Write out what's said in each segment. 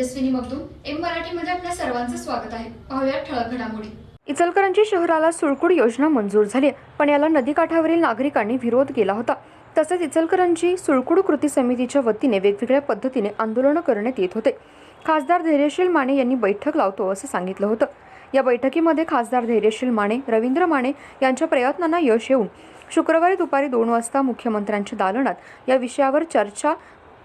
Tejaswini Magdum M मराठीमध्ये आपल्या सर्वांचं स्वागत आहे. पाहूया ठळक घडामोडी. इचलकरंजी शहराला सुळकुड योजना मंजूर झाली. पण याला नदीकाठावरील नागरिकांनी विरोध केला होता. तसेच इचलकरंजी सुळकुड कृती समितीच्या वतीने वेगवेगळ्या पद्धतीने आंदोलनं करण्यात येत होते. खासदार धैर्यशील माने यांनी बैठक लावतो असं सांगितलं होतं. या बैठकीमध्ये खासदार धैर्यशील माने रवींद्र माने यांच्या प्रयत्नांना यश येऊन शुक्रवारी दुपारी दोन वाजता मुख्यमंत्र्यांच्या दालनात या विषयावर चर्चा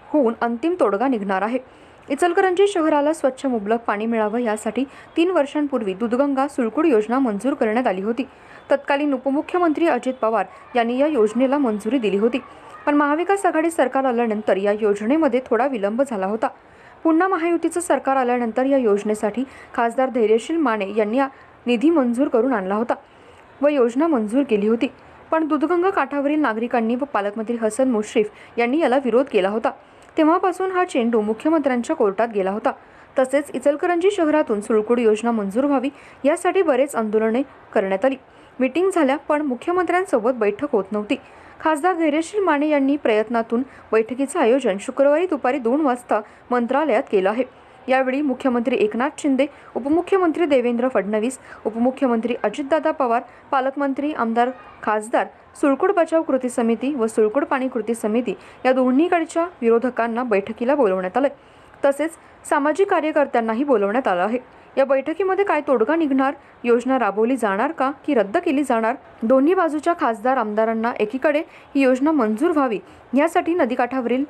होऊन अंतिम तोडगा निघणार आहे. इचलकरंजी शहराला स्वच्छ मुबलक पाणी मिळावं यासाठी तीन वर्षांपूर्वी दुधगंगा सुळकुड योजना मंजूर करण्यात आली होती. तत्कालीन उपमुख्यमंत्री अजित पवार यांनी या योजनेला मंजुरी दिली होती. पण महाविकास आघाडी सरकार आल्यानंतर या योजनेमध्ये थोडा विलंब झाला होता. पुन्हा महायुतीचं सरकार आल्यानंतर या योजनेसाठी खासदार धैर्यशील माने यांनी निधी मंजूर करून आणला होता व योजना मंजूर केली होती. पण दुधगंगा काठावरील नागरिकांनी व पालकमंत्री हसन मुश्रीफ यांनी याला विरोध केला होता. तेव्हापासून हा चेंडू मुख्यमंत्र्यांच्या कोर्टात गेला होता. तसेच इचलकरंजी शहरातून सुळकुड योजना मंजूर व्हावी यासाठी बरेच आंदोलने करण्यात आली. मीटिंग झाल्या पण मुख्यमंत्र्यांसोबत बैठक होत नव्हती. खासदार धैर्यशील माने यांनी प्रयत्नातून बैठकीचं आयोजन शुक्रवारी दुपारी दोन वाजता मंत्रालयात केलं आहे. यावेळी मुख्यमंत्री एकनाथ शिंदे उपमुख्यमंत्री देवेंद्र फडणवीस उपमुख्यमंत्री अजितदादा पवार पालकमंत्री आमदार खासदार सुळकुड बचाव कृती समिती व सुळकुड पाणी कृती समिती या दोन्हीकडच्या विरोधकांना बैठकीला बोलवण्यात आलं तसेच सामाजिक कार्यकर्त्यांनाही बोलवण्यात आलं आहे. या बैठकीमध्ये काय तोडगा निघणार योजना राबवली जाणार का की रद्द केली जाणार? दोन्ही बाजूच्या खासदार आमदारांना एकीकडे ही योजना मंजूर व्हावी यासाठी नदीकाठावरील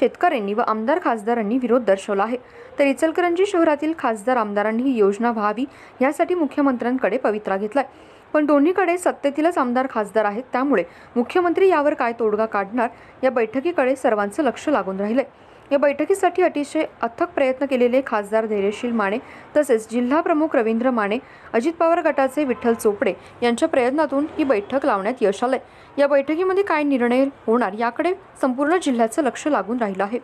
शेतकऱ्यांनी व आमदार खासदारांनी विरोध दर्शवला आहे. तर इचलकरंजी शहरातील खासदार आमदारांनी ही योजना व्हावी यासाठी मुख्यमंत्र्यांकडे पवित्रा घेतलाय. पण दोन्हीकडे सत्तेतीलच आमदार खासदार आहेत त्यामुळे मुख्यमंत्री यावर काय तोडगा काढणार या बैठकीकडे सर्वांचं लक्ष लागून राहिलंय. या बैठकीसाठी अतिशय अथक प्रयत्न केलेले खासदार धैर्यशील माने तसेच जिल्हा प्रमुख रवींद्र माने अजित पवार गटाचे विठ्ठल चोपडे यांच्या प्रयत्नातून ही बैठक लावण्यात यश आलंय. या बैठकीमध्ये काय निर्णय होणार याकडे संपूर्ण जिल्ह्याचं लक्ष लागून राहिलं आहे.